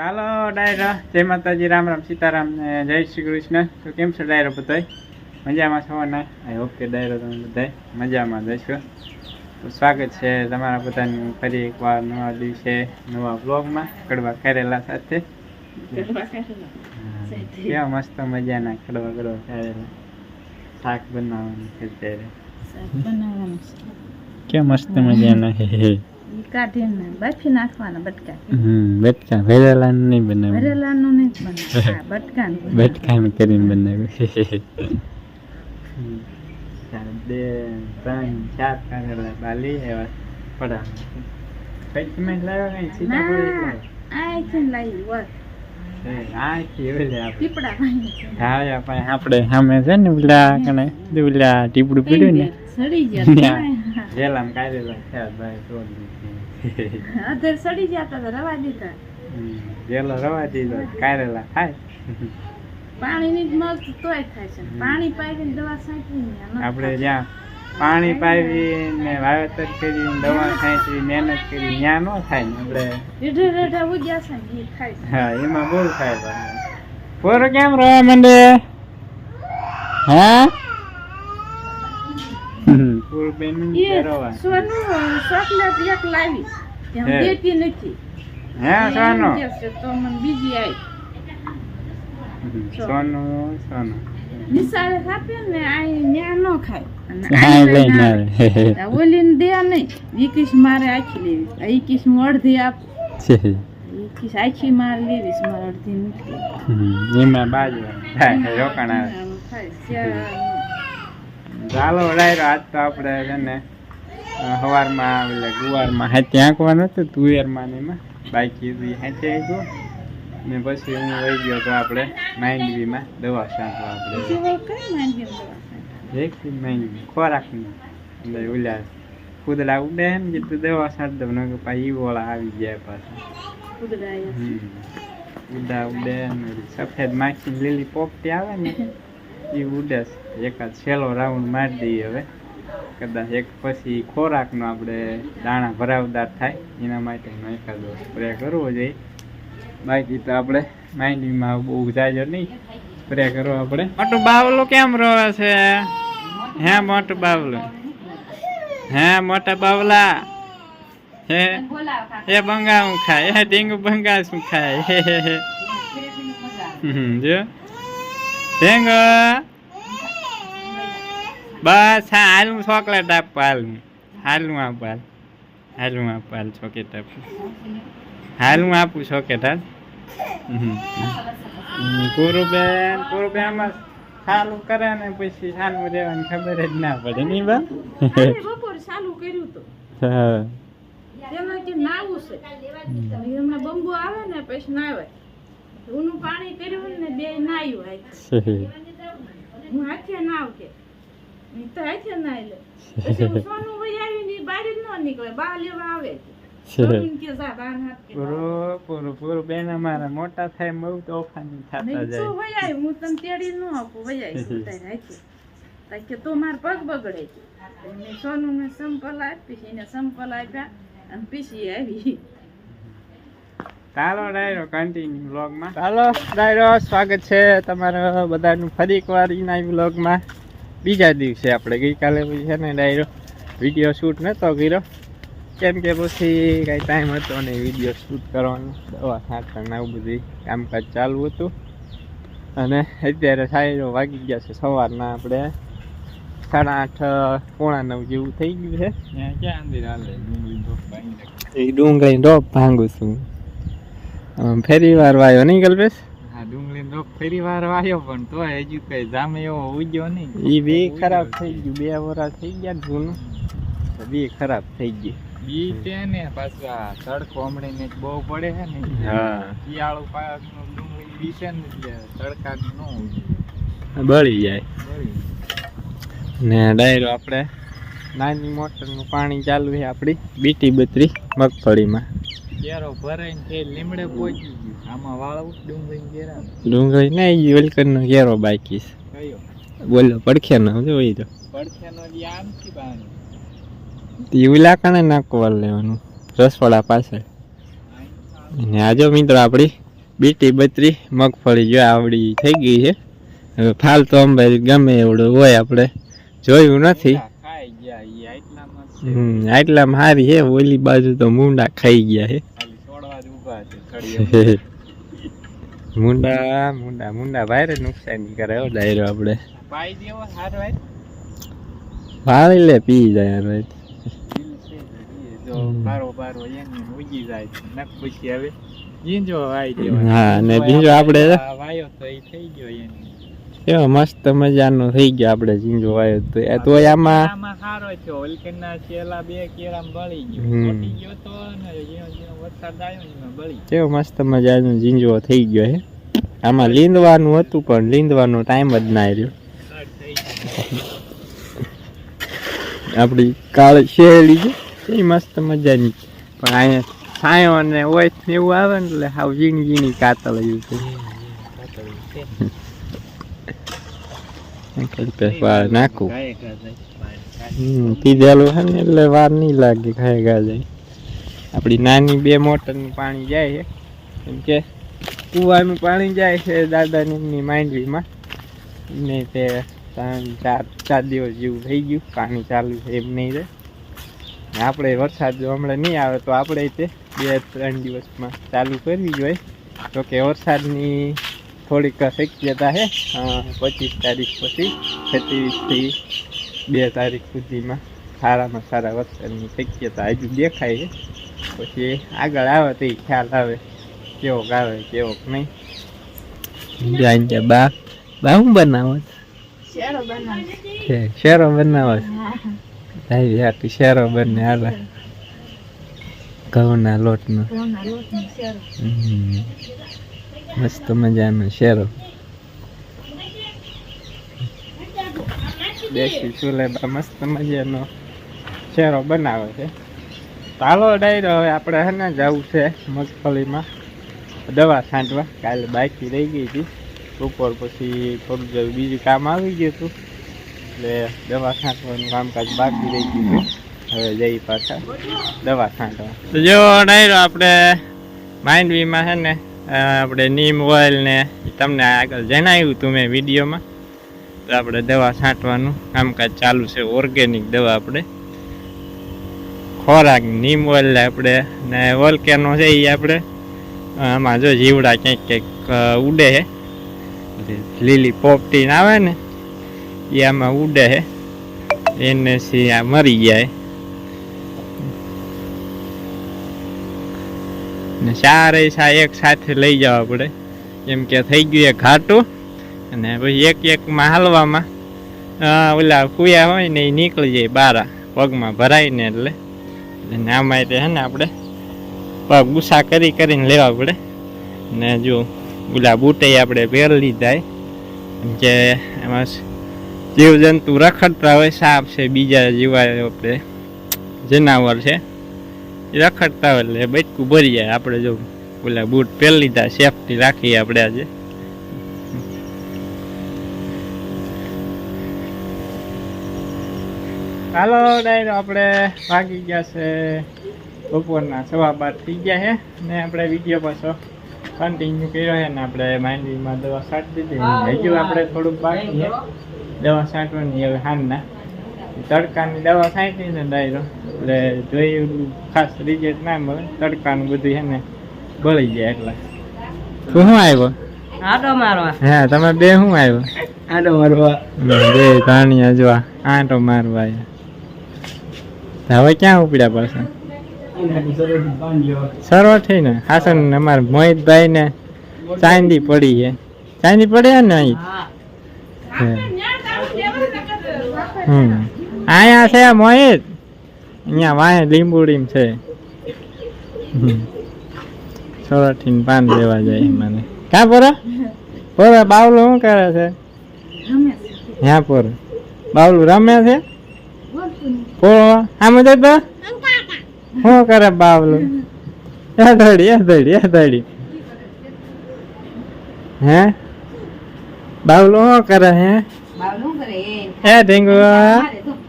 ચાલો ડાયરો જય માતાજી રામ રામ સીતારામ ને જય શ્રી કૃષ્ણ. તો કેમ છે ડાયરો બધાય? મજામાં છો ને? આઈ હોપ કે ડાયરો તમે બધાય મજામાં જશો તો સ્વાગત છે તમારા બધાનું ફરી એકવાર નવા દિવસે નવા બ્લોગમાં કડવા કરેલા સાથે. કેવા મસ્ત મજાના કડવા કડવા કરેલા શાક બનાવવાનું છે ત્યારે કેવા મસ્ત મજાના કાઢીને બાફી નાખવાના બટકા. બટકા ભરેલા નહીં બનાવ્યું. ભરેલાનું નહીં બનાવે હા બટકાનું કરીને બનાવ્યું. બે ત્રણ ચાર કારેલા બાલી એવા પડા કઈ તમે લાવ્યા કઈ સીતાફળ ના આથી લાવી વાત આપણે. પીપળા ભાઈ હા આપણે. આપણે સામે છે ને પેલા કણે પેલા ટીપડું પીડ્યું ને. સડી. ગયા જેલામ કારેલા થયા ભાઈ તો અધર સડી જતા તો રવા દીધા. જેલો રવા દીધો કારેલા ખાય. પાણીની જ મસ્ત તોય થાય છે. પાણી પાઈને દવા છાંટીને ન આપણે જ્યાં પાણી પાવીને વાવેતર કરી દવા છાંટી મહેનત કરી ત્યાં ન થાય ને આપણે. રેઢે રેઢે ઉગ્યા છે ને ખાય હા એમાં બહુ થાય. પોરો કેમ રવા માંડે? હા? બેન એ સોનું ચોકલેટ એક લાવી. તે દેતી નથી. હે સોનો? એમ કે છે તો મને બીજી આવી સોનું સોનું. નિશાળે આપે ને આ ન્યા ન ખાય. અને હા આ લઈને લઈને આવે. આવે. આ ઓલીને દે નહીં. વીકીશ મારે આખી લેવી. આ ઈકીશ હું અડધી આપ. છે. આખી મારે લેવીશ મારે અડધી નથી એમાં બાજુ રોકાણ આવે. ચાલો ડાયરો આજ તો આપણે છે ને સવારમાં એટલે ગુવારમાં હાથે આંકવાનું હતું તુવેરમાં ને એમાં બાકી હતી હાથે ગયો ને પછી હું વહી ગયો તો આપણે માંડવીમાં દવા છાંટવા આપણે. ખોરાકની. એટલે ઓલા કૂદડા ઉડે ને તું દવા છાંટ દઉં ને પાછી ઓળા આવી ગયા પાછા. ઉડા ઉડે ને સફેદ માખી લીલી પોપટી આવે ને એ ઉડે એકાદ છેલ્લો રાઉન્ડ મારી દઈએ હવે. કદાચ એક પછી ખોરાકનો આપણે દાણા ભરાવદાર થાય, એના માટેનો એકાદો સ્પ્રે કરવો જોઈએ. બાકી તો આપણે માઇન્ડીમાં બહુ જાજો નહીં. સ્પ્રે કરવો આપણે. મોટું બાવલું કેમ રોવે છે? હે મોટું બાવલું? હે મોટા બાવલા? હે? એ બંગાળું ખાય? હે ડીંગુ બંગા શું ખાય? હે હે હે. જો. ઢેંગો બસ હા હાલું ચોકલેટ આપવા હાલું હાલું આપું હાલ. હાલું આપું હાલ ચોકલેટ આપું. હાલું આપું ચોકલેટ હાલ. પૂરુબેન પૂરુબેન આમાં સારું કરે ને પછી સારું રહેવાની ખબર જ ના પડે નહીં બા? બપોર બપોરે કર્યું તો. હા. તેમાં કે નાવું છે. હમણાં બંબુ આવે ને પછી નાવે. ઊનું પાણી કર્યું ને બે નાયું હાથે. હું હાથે નાવ કે તો હાથે નાઈ લે પછી હું સોનું હોય આવી ને બારી જ ન નીકળે. બા લેવા આવે સોનું કે જા બાર હાથ. કે પૂરું પૂરું પૂરું બેન અમારા મોટા થાય બહુ તોફાની થતા નહીં તો જાય હું તને તેડી ન આપું. હાથે. કે તો માર પગ બગડે છે. સોનું ને સંપલ આપી એને સંપલ આપ્યા અને પીસી આવી. ચાલો ડાયરો કન્ટિન્યુ વ્લોગમાં ચાલો ડાયરો સ્વાગત છે તમારા બધાનું ફરી એકવાર ઇનાઈ વ્લોગમાં બીજા દિવસે આપણે ગઈકાલે છે ને ડાયરો વીડિયો શૂટ નહોતો કર્યો. કેમ કે પછી કાંઈ ટાઈમ હતો નહીં વીડિયો શૂટ કરવાનો દવા છાંટવાનું આવું બધું કામકાજ ચાલુ હતું. અને અત્યારે સાયરો વાગી ગયા છે સવારના આપણે. સાડા આઠ પોણા નવ જેવું થઈ ગયું છે. એ ડુંગળી ડોપ ભાંગું છું. ફેરી વાર વાયો નહીં કલ્પેશ? હા ડુંગળી નો ફેરી વાર વાયો પણ તો હજુ કઈ જામે એવો ઉગ્યો નહીં. ઈ બે ખરાબ થઈ ગયું. બે વરા થઈ ગયા ને જૂનું. તો બી ખરાબ થઈ ગયું. બી છે ને પાછું આ તડકો હમણાં ને બહુ પડે છે ને. હા. શિયાળુ પાકનું ડુંગળી બી છે ને એટલે તડકા નો બળી જાય. બળી. ને ડાયરો આપણે નાની મોટરનું પાણી ચાલુ છે આપણી. બીટી બત્રી મગફળીમાં. કેરો ભરાઈને તે લીમડે પહોંચી ગયું. આમાં વાળ ડુંગળી કેરા ડુંગળી ના ઈ વેલકરનો કેરો બાકી છે. કયો? બોલો પડખે જો ઈ તો. પડખેનો જે આમથી પાણી ઈ ઉલા કણે નાખવા લેવાનું રસવાડા પાસે અને આજો મિત્રો આપણી બીટી બત્રી મગફળી જો આવડી થઈ ગઈ છે. હવે ફાલ તો અંબાઈ ગમે એવડું હોય આપણે જોયું નથી. ઈ આટલામાં હારી હે ઓલી બાજુ તો મુંડા ખાઈ ગયા હે. મુંડા મુંડા મુંડા ભારે નુકસાની કરે હો ડાયરો આપણે ભાઈ લે પી જાય ભાઈ. ને હવે. હા, કોઈ બીજો આપણે- વાયો તો એ થઈ ગયો એની. કેવો મસ્ત મજાનો થઈ ગયો આપણે ઝીંજો વાયો તો. એ તોય આમાં આમાં સારો છે ઓલકેના છેલા બે કેરામ બળી ગયો. ગયો તો વરસાદ આવ્યો ને બળી કેવો મસ્ત મજાનો ઝીંજો થઈ ગયો હે. આમાં લીંદવાનું હતું પણ લીંદવાનો ટાઈમ જ ના રહ્યો. આપણી કાળ શેરડી છે એ મસ્ત મજાની. પણ અહીંયા છાંયો અને ઓય એવું આવે ને એટલે હાવ ઝીણી ઝીણી કાતળ આવ્યું છે. નાખું પીધેલું છે ને એટલે વાર નહીં લાગે ખાય ગા જાય આપણી નાની બે મોટરનું પાણી જાય છે. કેમ કે કૂવાનું પાણી જાય છે દાદાની માંડવીમાં. ને તે ત્રણ, ચાર ચાર દિવસ જેવું થઈ ગયું. પાણી ચાલુ છે એમ નહીં રહે. આપણે વરસાદ જો હમણાં નહીં આવે તો આપણે તે બે, ત્રણ દિવસમાં ચાલુ કરવી જોઈએ. તો કે વરસાદની થોડીક શક્યતા છે પચીસ તારીખ પછી છત્રીસથી બે તારીખ સુધીમાં સારામાં સારા વરસાદની શક્યતા હજુ દેખાય છે. પછી આગળ આવે તો ખ્યાલ આવે કેવોક આવે કેવોક નહીં. બા બા હું બનાવો શેરો છે? શેરો બનાવો છે? આખી શેરો બને હાલે. ઘઉંના લોટનો. ઘઉંના લોટનો શેરો. હમ. મસ્ત મજાનો શેરો દેશી ચૂલે બા મસ્ત મજાનો શેરો બનાવે છે. ચાલો ડાયરો હવે આપણે હે ને જવું છે મગફળીમાં. દવા છાંટવા. કાલે બાકી રહી ગઈ હતી. બપોર પછી થોડું જેવું બીજું કામ આવી ગયું હતું. એટલે દવા છાંટવાનું કામકાજ બાકી રહી ગયું હતું હવે જઈ પાછા દવા છાંટવા. તો જો ડાયરો આપણે માંડવીમાં છે ને આપણે નીમ ઓઇલ ને તમને આગળ જણાવ્યું હતું મેં વિડીયોમાં. તો આપણે દવા છાંટવાનું. કામકાજ ચાલુ છે ઓર્ગેનિક દવા આપણે. ખોરાક, નીમ ઓઇલ આપણે ને વોલ્કેનો છે એ આપણે. આમાં જો જીવડા ક્યાંક ક્યાંક ઉડે છે. લીલી પોપટીન આવે ને એ આમાં ઉડે છે. એને સી આ મરી જાય. ને ચારે સા એક સાથે લઈ જવા પડે. કેમ કે થઈ ગયું એક ઘાટું અને પછી એક એકમાં હાલવામાં ઓલા કુયા હોય ને એ નીકળી જાય બારા, પગમાં ભરાય ને એટલે. અને આમાં એટલે હે ને આપણે પગ ગુસ્સા કરી કરીને લેવા પડે. ને જો ઓલા બૂટે આપણે પહેરી જાય. કે એમાં જીવજંતુ રખડતા હોય, સાપ છે, બીજા જીવા આપણે, જનાવર છે. એ રખડતા હોય એટલે બચકું ભરી જાય. આપણે જો ઓલા બૂટ પહેરી લીધા સેફટી રાખીએ આપણે આજે. હાલો, ડાયરો, આપણે ભાગી ગયા છે. બપોરના સવા બાર થઈ ગયા છે ને આપણે વીડિયો પાછો કન્ટિન્યુ કર્યો છે ને આપણે માંડવીમાં દવા છાંટી દીધી. હજુ આપણે થોડુંક બાકી દવા છાંટવાની હવે હાનના તડકાની દવા છાંટી ને ડાયરો એટલે જોયું ખાસ રિઝલ્ટ ના મળે તડકાનું બધું છે ને બળી જાય એટલે. તું શું આવ્યો? આટો મારવા. હા તમે બે શું આવ્યો? આટો મારવા. બે ધાણિયા જો આંટો મારવા. હવે ક્યાં ઉપડ્યા સરવા થઈ ને? હાસન ને અમારા મોહિતભાઈ ને ચાંદી પડી છે. ચાંદી પડી છે ને અહીં. હમ. અહીંયા છે મોહિત? અહીંયા વાય લીંબુડીમ છે. સોરઠી પાન લેવા જાય મને ક્યાં પોરા? પોરા બાવલો શું કરે છે. ત્યાં પોર. બાવલું રમે છે. પોરો? આમ તો શું કરે બાવલું? એ ધડી એ ધડી એ ધડી હે? બાવલું શું કરે હે? બાવલું કરે? એ એ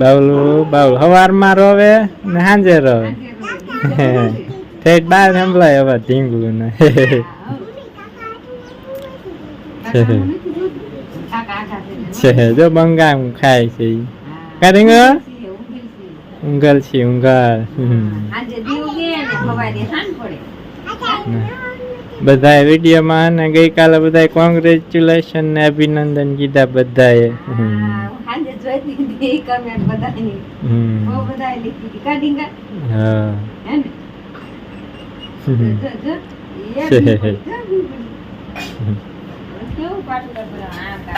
બાવલું બાવલું. સવારમાં રોવે ને સાંજે રોવે. ઠેઠ બાર સંભળાય હવે ઢીંગું ને છે જો બંગામ ખાય છે ઈ. કાઢીંગ ઊંઘલ છે ઉંગલ. આજે દીવ ગયા ને સવારે સાંજ પડે. બધાએ વિડીયોમાં ને ગઈકાલે બધાએ કોંગ્રેચ્યુલેશન ને અભિનંદન કીધા બધાએ.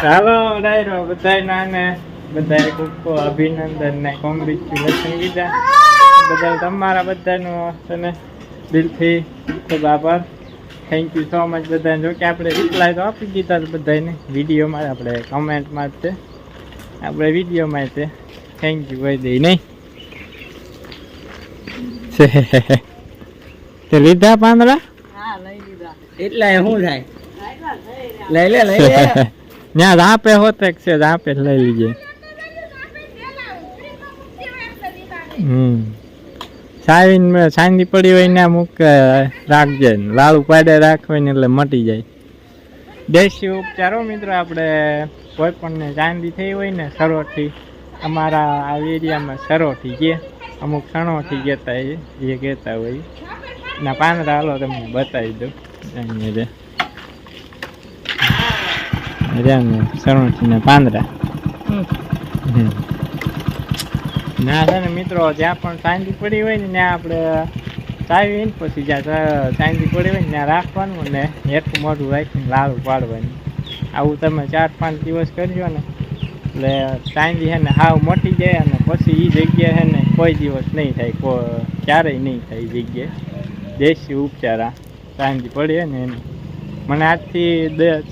ચાલો ડાયરો બધાય ને બધાએ ખૂબ અભિનંદન ને કોંગ્રેચ્યુલેશન કીધા. બદલ તમારા બધાનો છે ને દિલથી ખૂબ આભાર. થેન્ક યુ સો મચ બધાને. જો કે આપણે રિપ્લાય તો આપી દીધા બધાને વિડીયોમાં આપણે કમેન્ટમાં જ છે. આપણે વિડીયોમાં તે થેન્ક યુ ભાઈ દઈ નહીં? તે લીધા પાંદડા? એટલા શું થાય? લઈ લે. લઈ લે ત્યાં રાપે હોતેક છે રાપે લઈ લીજે. હમ. સાવીન મેં પડી હોય ને મૂક રાખજે લાડુ પાડે રાખવે ને એટલે મટી જાય. દેશી ઉપચારો મિત્રો આપણે કોઈ પણ ચાંદી થઈ હોય ને સરોથી અમારા આ એરિયામાં સરોથી કે અમુક સણોથી કહેતા એ એ કહેતા હોય ના પાંદડા હાલો તમને બતાવી દઉં. અહીંયા રે. રહ્યા ને પાંદરા પાંદડા હમ. ના, છે ને, મિત્રો, જ્યાં પણ શાંતિ પડી હોય ને, ત્યાં આપણે ચાવી પછી જ્યાં શાંતિ પડી હોય ને, ત્યાં રાખવાનું ને એટલું મોઢું રાખીને લાડુ પાડવાનું આવું તમે ચાર પાંચ દિવસ કરજો ને, એટલે ચાંદી છે ને, હાવ મોટી જાય અને પછી એ જગ્યાએ છે ને, કોઈ દિવસ નહીં થાય ક્યારેય નહીં થાય એ જગ્યાએ દેશી ઉપચારા ચાંદી પડી હોય ને એની મને આજથી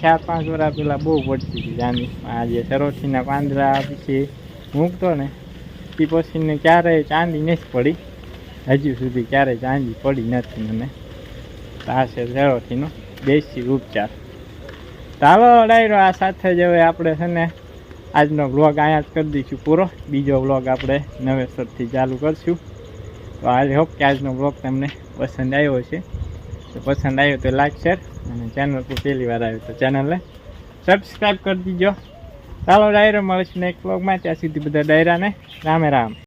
ચાર પાંચ વર્ષ પહેલાં બહુ પડતી હતી ચાંદી આ જે સરોઠીના પાંદડા પછી મૂકતો ને એ પછી ને ક્યારેય ચાંદી નથી પડી. હજુ સુધી ક્યારેય ચાંદી પડી નથી મને. આ છે સરોઠીનો દેશી ઉપચાર. ચાલો ડાયરો, આ સાથે જ હવે આપણે છે ને આજનો વ્લોગ અહીંયા જ કરી દઈશું પૂરો. બીજો વ્લોગ આપણે નવેસરથી ચાલુ કરશું. તો આઈ હોપ કે આજનો વ્લોગ તમને પસંદ આવ્યો છે તો પસંદ આવ્યો તો લાઈક શેર અને ચેનલ પર પહેલી વાર આવ્યો તો ચેનલને સબસ્ક્રાઈબ કરી દીજો. ચાલો ડાયરો મળીશું નેક્સ્ટ વ્લોગમાં ત્યાં સુધી બધા ડાયરાને રામે રામ.